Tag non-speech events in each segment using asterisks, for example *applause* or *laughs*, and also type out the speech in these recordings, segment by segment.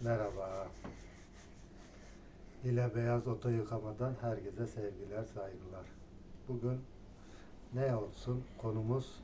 Merhaba. Dile Beyaz Oto Yıkama'dan herkese sevgiler, saygılar. Bugün ne olsun konumuz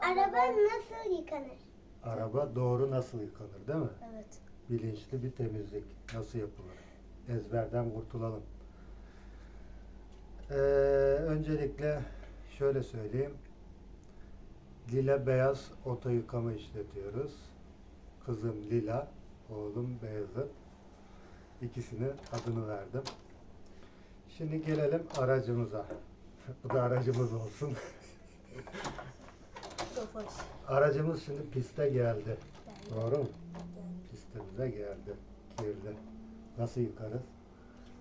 Araba nasıl yıkanır? araba doğru nasıl yıkanır değil mi? Evet. Bilinçli bir temizlik nasıl yapılır? Ezberden kurtulalım. Ee, öncelikle şöyle söyleyeyim. Lila Beyaz Oto Yıkama işletiyoruz. Kızım Lila, oğlum Beyazıt. İkisine adını verdim. Şimdi gelelim aracımıza. Bu da aracımız olsun. Aracımız şimdi piste geldi. Doğru mu? Pistimize geldi. Kirli. Nasıl yıkarız?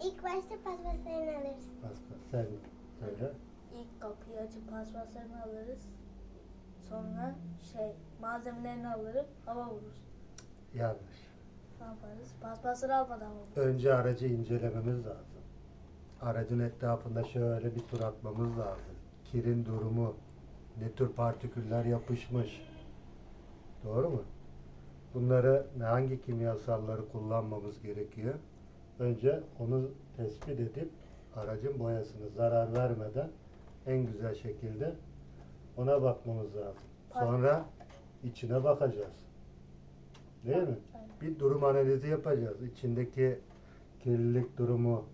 İlk başta paspaslarını alırız. Pasta. Sen söyle. İlk kapıyı açıp paspaslarını alırız. Sonra şey malzemelerini alırım. Hava vururuz. Yanlış. Ne yaparız? Almadan vururuz. Önce aracı incelememiz lazım. Aracın etrafında şöyle bir tur atmamız lazım. Kirin durumu, ne tür partiküller yapışmış. Doğru mu? Bunları hangi kimyasalları kullanmamız gerekiyor? Önce onu tespit edip aracın boyasını zarar vermeden en güzel şekilde ona bakmamız lazım. Sonra içine bakacağız. Değil mi? Bir durum analizi yapacağız. İçindeki kirlilik durumu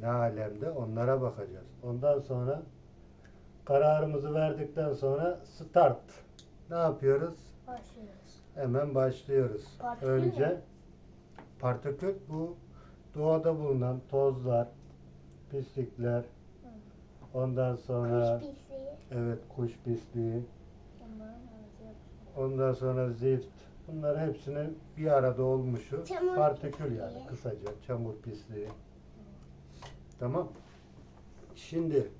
ne alemde onlara bakacağız. Ondan sonra kararımızı verdikten sonra start. Ne yapıyoruz? Başlıyoruz. Hemen başlıyoruz. Partikül Önce ne? partikül bu doğada bulunan tozlar, pislikler, ondan sonra Kuş pisliği. evet kuş pisliği, ondan sonra zift. Bunlar hepsinin bir arada olmuşu Çamur partikül pisliği. yani kısaca çamur pisliği. Tamam. Şimdi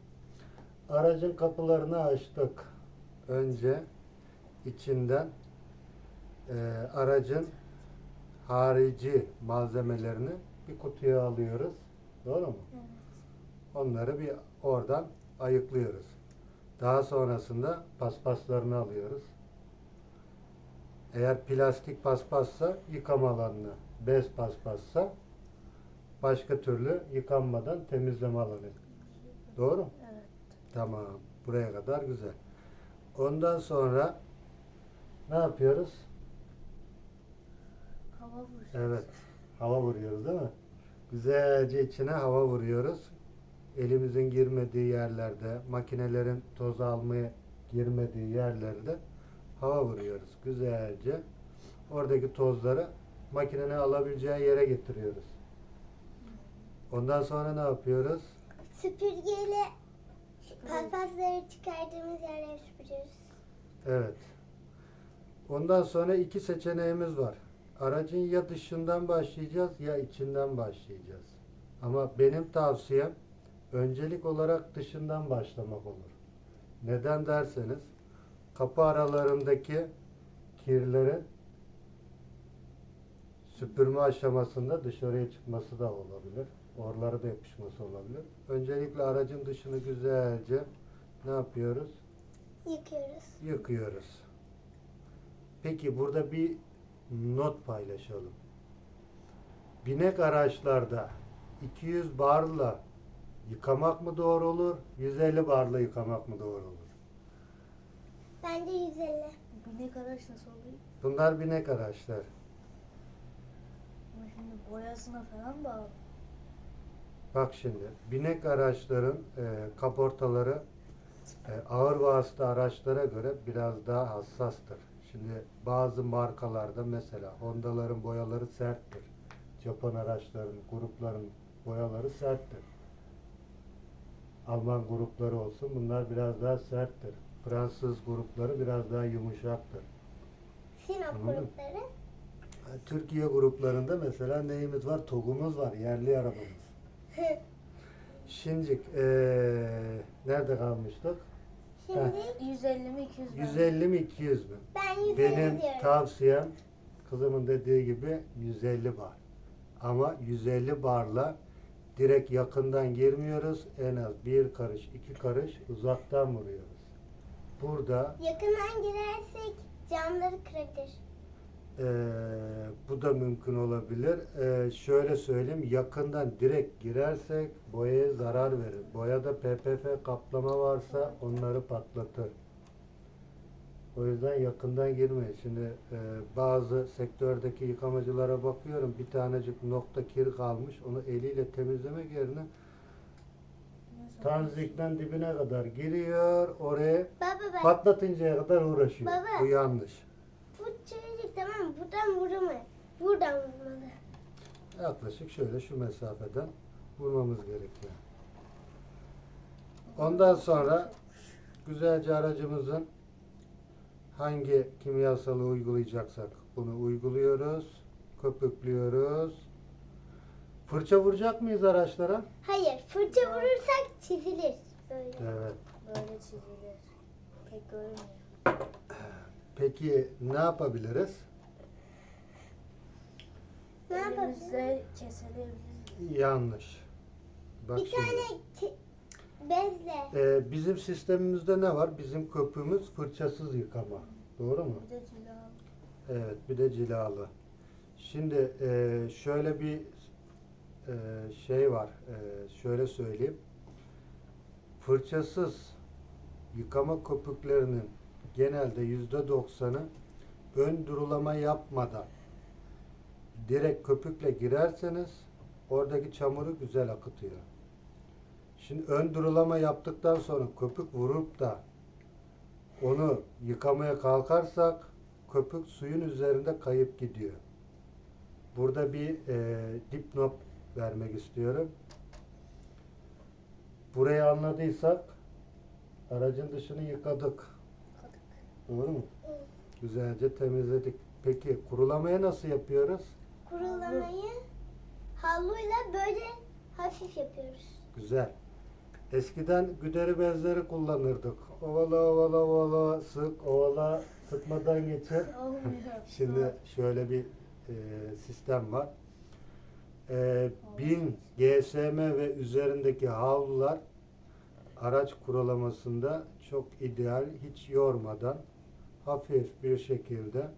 aracın kapılarını açtık. Önce içinden e, aracın harici malzemelerini bir kutuya alıyoruz. Doğru mu? Evet. Onları bir oradan ayıklıyoruz. Daha sonrasında paspaslarını alıyoruz. Eğer plastik paspassa yıkama alanına, bez paspassa başka türlü yıkanmadan temizleme alanı. Doğru mu? Evet. Tamam. Buraya kadar güzel. Ondan sonra ne yapıyoruz? Hava vuracağız. Evet. Hava vuruyoruz değil mi? Güzelce içine hava vuruyoruz. Elimizin girmediği yerlerde, makinelerin toz almaya girmediği yerlerde hava vuruyoruz. Güzelce oradaki tozları makinenin alabileceği yere getiriyoruz. Ondan sonra ne yapıyoruz? Süpürgeyle paspasları çıkardığımız yerleri süpürüyoruz. Evet. Ondan sonra iki seçeneğimiz var. Aracın ya dışından başlayacağız ya içinden başlayacağız. Ama benim tavsiyem öncelik olarak dışından başlamak olur. Neden derseniz kapı aralarındaki kirlerin süpürme aşamasında dışarıya çıkması da olabilir. Oralara da yapışması olabilir. Öncelikle aracın dışını güzelce ne yapıyoruz? Yıkıyoruz. yıkıyoruz. Peki burada bir not paylaşalım. Binek araçlarda 200 barla yıkamak mı doğru olur, 150 barla yıkamak mı doğru olur? Bence 150. Binek araç nasıl oluyor? Bunlar binek araçlar. Ama şimdi boyasına falan bağlı. Bak şimdi binek araçların e, kaportaları e, ağır vasıta araçlara göre biraz daha hassastır. Şimdi bazı markalarda mesela Honda'ların boyaları serttir. Japon araçların, grupların boyaları serttir. Alman grupları olsun bunlar biraz daha serttir. Fransız grupları biraz daha yumuşaktır. Sinop Anladın grupları. Türkiye gruplarında mesela neyimiz var? TOG'umuz var, yerli arabamız. Şimdi eee nerede kalmıştık? Şimdi 150 mi 200 mi? 150 mi 200 mü? ben 150 Benim diyorum. tavsiyem kızımın dediği gibi 150 bar. Ama 150 barla direkt yakından girmiyoruz. En az bir karış, iki karış uzaktan vuruyoruz. Burada Yakından girersek camları kırabilir. eee, bu da mümkün olabilir. Ee, şöyle söyleyeyim, yakından direkt girersek boyaya zarar verir. Boyada PPF kaplama varsa onları patlatır. O yüzden yakından girmeyin. Şimdi e, bazı sektördeki yıkamacılara bakıyorum, bir tanecik nokta kir kalmış. Onu eliyle temizlemek yerine tanzikten dibine kadar giriyor, oraya Baba ben patlatıncaya kadar uğraşıyor. Baba. Bu yanlış. bu çocuk tamam mı? Buradan vurma. Buradan vurmalı. Yaklaşık şöyle şu mesafeden vurmamız gerekiyor. Ondan sonra güzelce aracımızın hangi kimyasalı uygulayacaksak bunu uyguluyoruz. Köpüklüyoruz. Fırça vuracak mıyız araçlara? Hayır fırça vurursak çizilir. Böyle. Evet. Böyle çizilir. Pek görünmüyor. Peki ne yapabiliriz? Ne? Elimizle kesebiliriz. Yanlış. Bak Bir şimdi. tane çi- bezle. Ee, bizim sistemimizde ne var? Bizim köpüğümüz fırçasız yıkama. Doğru mu? Bir de cila. Evet, bir de cilalı. Şimdi e, şöyle bir e, şey var. E, şöyle söyleyeyim. Fırçasız yıkama köpüklerinin genelde yüzde doksanı ön durulama yapmadan direkt köpükle girerseniz oradaki çamuru güzel akıtıyor. Şimdi ön durulama yaptıktan sonra köpük vurup da onu yıkamaya kalkarsak köpük suyun üzerinde kayıp gidiyor. Burada bir e, dipnot vermek istiyorum. Burayı anladıysak aracın dışını yıkadık. Doğru mu? Güzelce temizledik. Peki kurulamaya nasıl yapıyoruz? Kurulamayı havluyla böyle hafif yapıyoruz. Güzel. Eskiden güderi bezleri kullanırdık. Ovala ovala ovala sık ovala sıkmadan geçir. Olmuyor. Şimdi şöyle bir e, sistem var. E, 1000 GSM ve üzerindeki havlular araç kurulamasında çok ideal, hiç yormadan hafif bir şekilde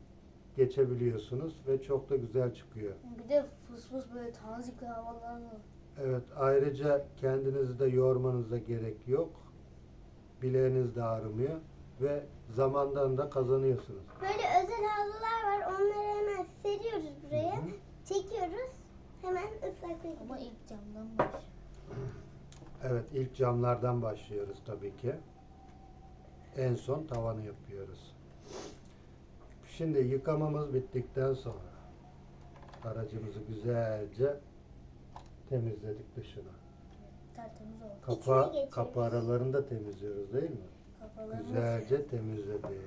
geçebiliyorsunuz ve çok da güzel çıkıyor. Bir de fıs fıs böyle tanzikli havalar var. Evet, ayrıca kendinizi de yormanıza gerek yok. Bileğiniz de ağrımıyor ve zamandan da kazanıyorsunuz. Böyle özel havlular var. Onları hemen seriyoruz buraya. Hı hı. Çekiyoruz. Hemen ıslaklık. Ama ilk camdan başlıyor. Evet, ilk camlardan başlıyoruz tabii ki. En son tavanı yapıyoruz. Şimdi yıkamamız bittikten sonra aracımızı güzelce temizledik dışını. Tertemiz oldu. Kapa, geçiyoruz. kapı aralarını da temizliyoruz değil mi? Güzelce temizledik.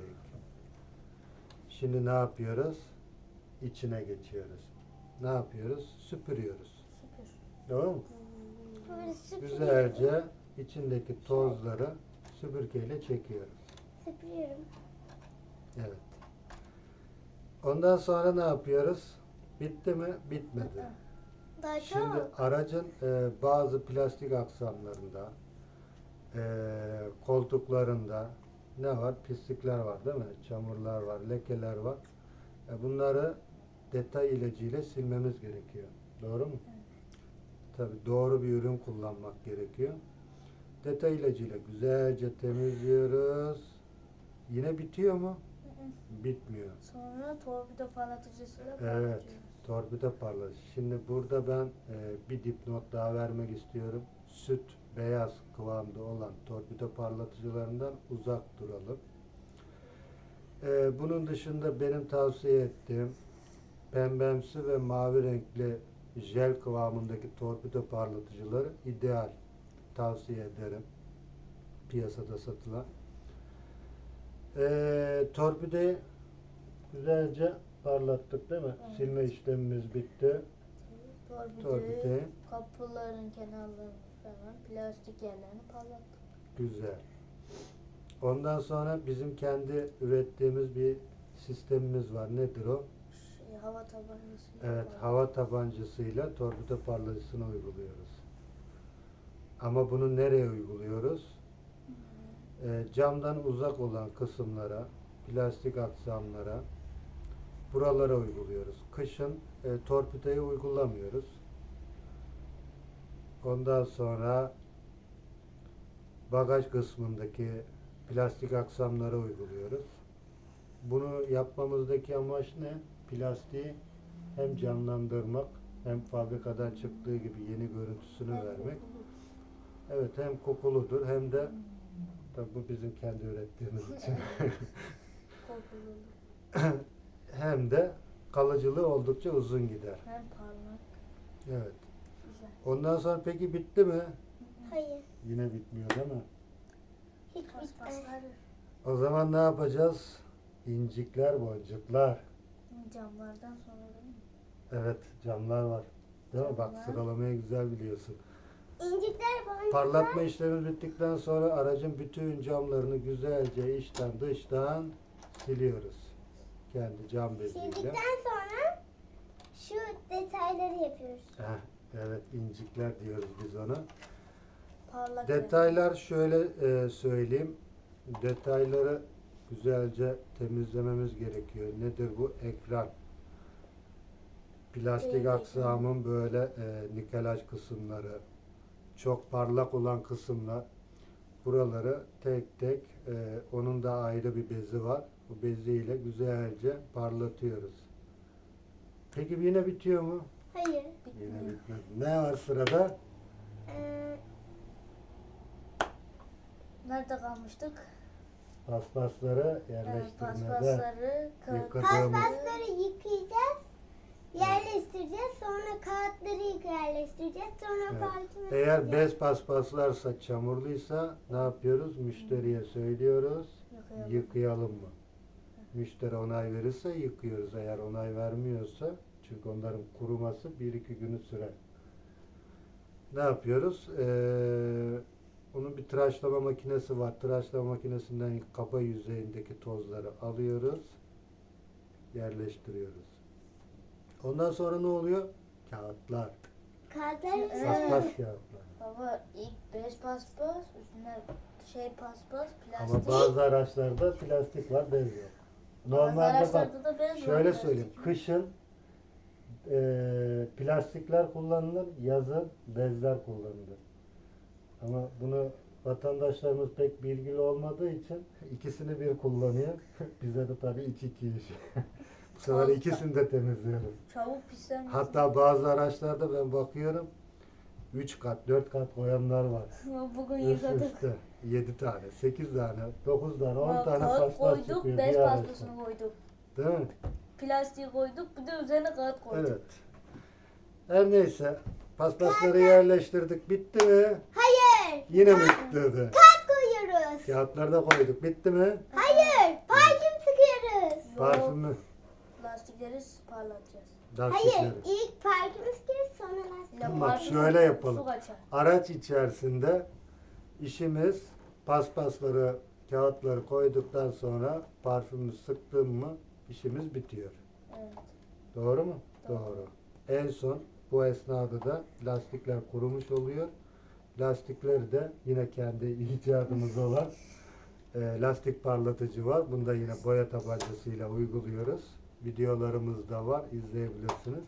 Şimdi ne yapıyoruz? İçine geçiyoruz. Ne yapıyoruz? Süpürüyoruz. süpür. Doğru mu? Böyle süpürüyorum. Güzelce içindeki tozları süpürgeyle çekiyoruz. Süpürüyorum. Evet. Ondan sonra ne yapıyoruz? Bitti mi? Bitmedi. Daha Şimdi çok. aracın e, bazı plastik aksamlarında, e, koltuklarında ne var? Pislikler var değil mi? Çamurlar var, lekeler var. E, bunları detay ilacıyla silmemiz gerekiyor. Doğru mu? Tabii doğru bir ürün kullanmak gerekiyor. Detay ilacıyla güzelce temizliyoruz. Yine bitiyor mu? Bitmiyor. Sonra torpido parlatıcısıyla Evet. Torpido parlatıcı. Şimdi burada ben e, bir dipnot daha vermek istiyorum. Süt beyaz kıvamda olan torpido parlatıcılarından uzak duralım. E, bunun dışında benim tavsiye ettiğim pembemsi ve mavi renkli jel kıvamındaki torpido parlatıcıları ideal. Tavsiye ederim. Piyasada satılan. E, torpidoyu güzelce parlattık değil mi? Evet. Silme işlemimiz bitti. Torpidoyu kapıların kenarlarını falan plastik yerlerini parlattık. güzel. Ondan sonra bizim kendi ürettiğimiz bir sistemimiz var. Nedir o? Hava tabancası. Evet, hava tabancasıyla torpido parlatıcısını uyguluyoruz. Ama bunu nereye uyguluyoruz? Ee, camdan uzak olan kısımlara, plastik aksamlara, buralara uyguluyoruz. Kışın e, torpidoyu uygulamıyoruz. Ondan sonra bagaj kısmındaki plastik aksamları uyguluyoruz. Bunu yapmamızdaki amaç ne? Plastiği hem canlandırmak hem fabrikadan çıktığı gibi yeni görüntüsünü vermek. Evet hem kokuludur hem de tabi bu bizim kendi ürettiğimiz *laughs* için *laughs* hem de kalıcılığı oldukça uzun gider. Hem parlak. Evet. Güzel. Ondan sonra peki bitti mi? Hayır. Yine bitmiyor değil mi? Hiç bitmez. O zaman ne yapacağız? İncikler, boncuklar. Camlardan sonra değil mi? Evet, camlar var. Değil mi? Bak Camlar. sıralamayı güzel biliyorsun. İncikler boncuklar. Parlatma işlemi bittikten sonra aracın bütün camlarını güzelce içten dıştan siliyoruz. Kendi cam beziyle. Sildikten sonra şu detayları yapıyoruz. Heh, evet incikler diyoruz biz ona. Parlak. Detaylar şöyle e, söyleyeyim. Detayları güzelce temizlememiz gerekiyor. Nedir bu? Ekran. Plastik Evet, aksamın böyle e, nikelaj kısımları, çok parlak olan kısımlar. Buraları tek tek, e, onun da ayrı bir bezi var. Bu beziyle güzelce parlatıyoruz. Peki yine bitiyor mu? Hayır. Yine Bitmiyor. bitmedi. Ne var sırada? Ee, Nerede kalmıştık? Paspasları yerleştirmede. paspasları, Yıkadım. paspasları yıkayacağız. Yerleştireceğiz. Sonra kağıtları yerleştireceğiz. Sonra Evet. parfümü Eğer bez paspaslarsa çamurluysa ne yapıyoruz? Müşteriye söylüyoruz. yıkayalım. Yıkayalım mı? Müşteri onay verirse yıkıyoruz. Eğer onay vermiyorsa çünkü onların kuruması 1-2 günü sürer. Ne yapıyoruz? Ee, onun bir tıraşlama makinesi var. Tıraşlama makinesinden kaba yüzeyindeki tozları alıyoruz. Yerleştiriyoruz. Ondan sonra ne oluyor? Kağıtlar. Kağıtları Evet. Paspas kağıtlar. Baba ilk bez paspas, üstüne şey paspas, Ama plastik. bazı araçlarda plastik var, bez yok. Normalde bak araçlarda da bez var, şöyle plastik söyleyeyim. yok. Kışın eee, plastikler kullanılır, yazın bezler kullanılır. Ama bunu vatandaşlarımız pek bilgili olmadığı için ikisini bir kullanıyor. *laughs* Bize de tabii iki iki iş. Bu sefer Fazla. ikisini de temizliyoruz. Çabuk pislenmesin. Hatta bazı araçlarda ben bakıyorum 3 kat, 4 kat koyanlar var. *laughs* Bugün Üst yıkadık. üste 7 tane, 8 tane, 9 tane, 10 Bak, tane kağıt paspas koyduk, çıkıyor. bez bir araçta. paspasını koyduk. Değil mi? Plastiği koyduk, bir de üzerine kağıt koyduk. Evet. Her neyse paspasları yerleştirdik. Bitti mi? Hayır. Yine mi bitmedi? Kağıt koyuyoruz. Kağıtları da koyduk. Bitti mi? Hayır. Parfüm sıkıyoruz. Parfümü, Lastikleri parlatacağız. Hayır. lastikleri. ilk parfüm sıkıyoruz sonra lastik. Bak parfüm şöyle su yapalım. kaçar. Araç içerisinde işimiz paspasları, kağıtları koyduktan sonra parfümü sıktın mı işimiz bitiyor. Evet. Doğru mu? Doğru. Doğru. En son bu esnada da lastikler kurumuş oluyor. Lastikleri de yine kendi icadımız olan e, lastik parlatıcı var. Bunu da yine boya tabancasıyla uyguluyoruz. Videolarımız da var. izleyebilirsiniz.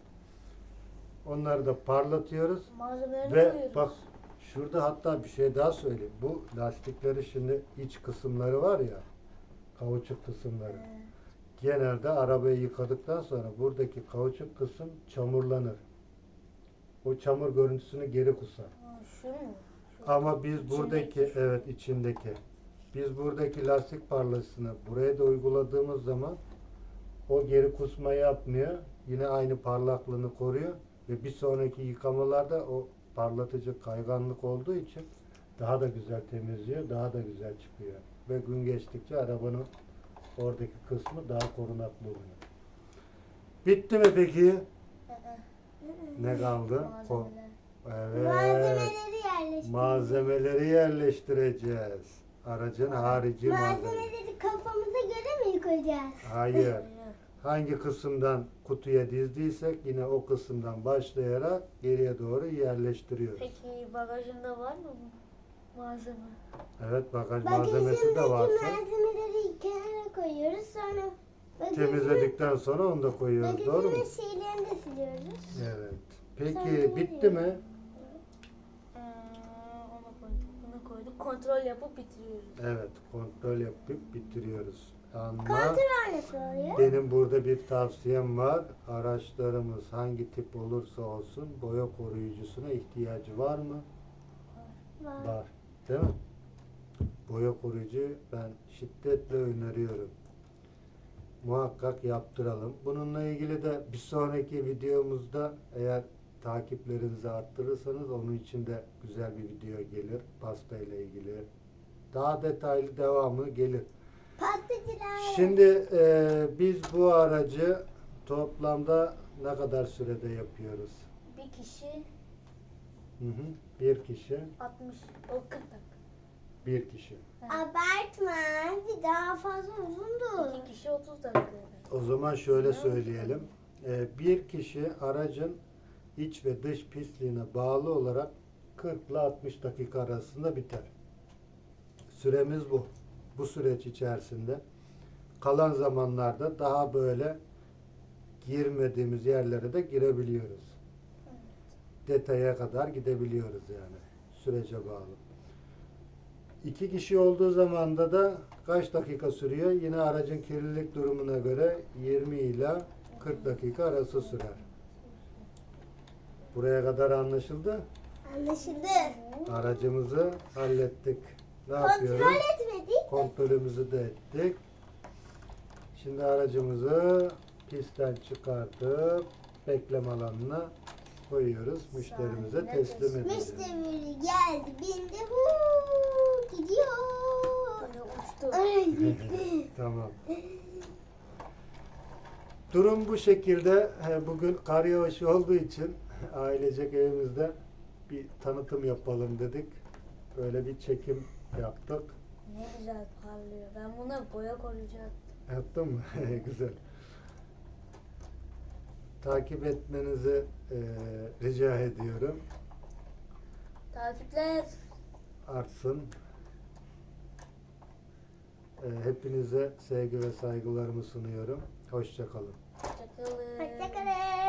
Onları da parlatıyoruz. Malzemelerini Ve koyuyoruz. bak şurada hatta bir şey daha söyleyeyim. Bu lastikleri şimdi iç kısımları var ya kauçuk kısımları. Ee, Genelde arabayı yıkadıktan sonra buradaki kauçuk kısım çamurlanır. O çamur görüntüsünü geri kusar. Mu? Ama biz buradaki evet içindeki biz buradaki lastik parlasını buraya da uyguladığımız zaman o geri kusma yapmıyor. Yine aynı parlaklığını koruyor ve bir sonraki yıkamalarda o parlatıcı kayganlık olduğu için daha da güzel temizliyor, daha da güzel çıkıyor. Ve gün geçtikçe arabanın oradaki kısmı daha korunaklı oluyor. Bitti mi peki? Ne kaldı? Malzemeler. Evet. Malzemeleri yerleştireceğiz. Malzemeleri yerleştireceğiz. Aracın harici malzeme. Malzemeleri kafamıza göre mi yıkayacağız? Hayır. *laughs* Hangi kısımdan kutuya dizdiysek yine o kısımdan başlayarak geriye doğru yerleştiriyoruz. Peki bagajında var mı bu malzeme? Evet bagaj malzemesi de Bagajındaki varsa. malzemeleri kenara koyuyoruz. Sonra Bagajını- temizledikten sonra onu da koyuyoruz. Doğru mu? bagajının şeylerini de siliyoruz. Evet. Sen Peki bitti mi? Ee, onu koyduk, bunu koyduk. Kontrol yapıp bitiriyoruz. Evet. Kontrol yapıp bitiriyoruz. Ama Kontrol oluyor? benim burada bir tavsiyem var. Araçlarımız hangi tip olursa olsun boya koruyucusuna ihtiyacı var mı? Var. Var. Değil mi? Boya koruyucu ben şiddetle öneriyorum. Muhakkak yaptıralım. Bununla ilgili de bir sonraki videomuzda eğer takiplerinizi arttırırsanız onun için de güzel bir video gelir. Pasta ile ilgili. Daha detaylı devamı gelir. Pastacılar. Şimdi e, biz bu aracı toplamda ne kadar sürede yapıyoruz? Bir kişi Hı hı. Bir kişi, 60, o 40 dakika. bir kişi. Abartma. Bir daha fazla uzundu. İki kişi 30 dakika. O zaman şöyle söyleyelim. Ee, bir kişi aracın iç ve dış pisliğine bağlı olarak 40 ile 60 dakika arasında biter. Süremiz bu. Bu süreç içerisinde kalan zamanlarda daha böyle girmediğimiz yerlere de girebiliyoruz. Detaya kadar gidebiliyoruz yani. Sürece bağlı. İki kişi olduğu zamanda da kaç dakika sürüyor? Yine aracın kirlilik durumuna göre 20 ile 40 dakika arası sürer. Buraya kadar anlaşıldı. Anlaşıldı. Aracımızı hallettik. Ne Kontrol yapıyoruz? etmedik. Kontrolümüzü de ettik. Şimdi aracımızı pistten çıkartıp bekleme alanına koyuyoruz. Müşterimize teslim ediyoruz. Müşteri geldi. Bindi. Huu, gidiyor. Böyle uçtu. Ay gitti. *laughs* Tamam. Durum bu şekilde. He, Bugün kar yağışı olduğu için *laughs* ailecek evimizde bir tanıtım yapalım dedik. Böyle bir çekim yaptık. Ne güzel parlıyor. Ben buna boya koyacağım. Yaptın mı? *laughs* Güzel. Takip etmenizi e, rica ediyorum. Takipler. Artsın. E, hepinize sevgi ve saygılarımı sunuyorum. Hoşçakalın. Hoşçakalın. Hoşça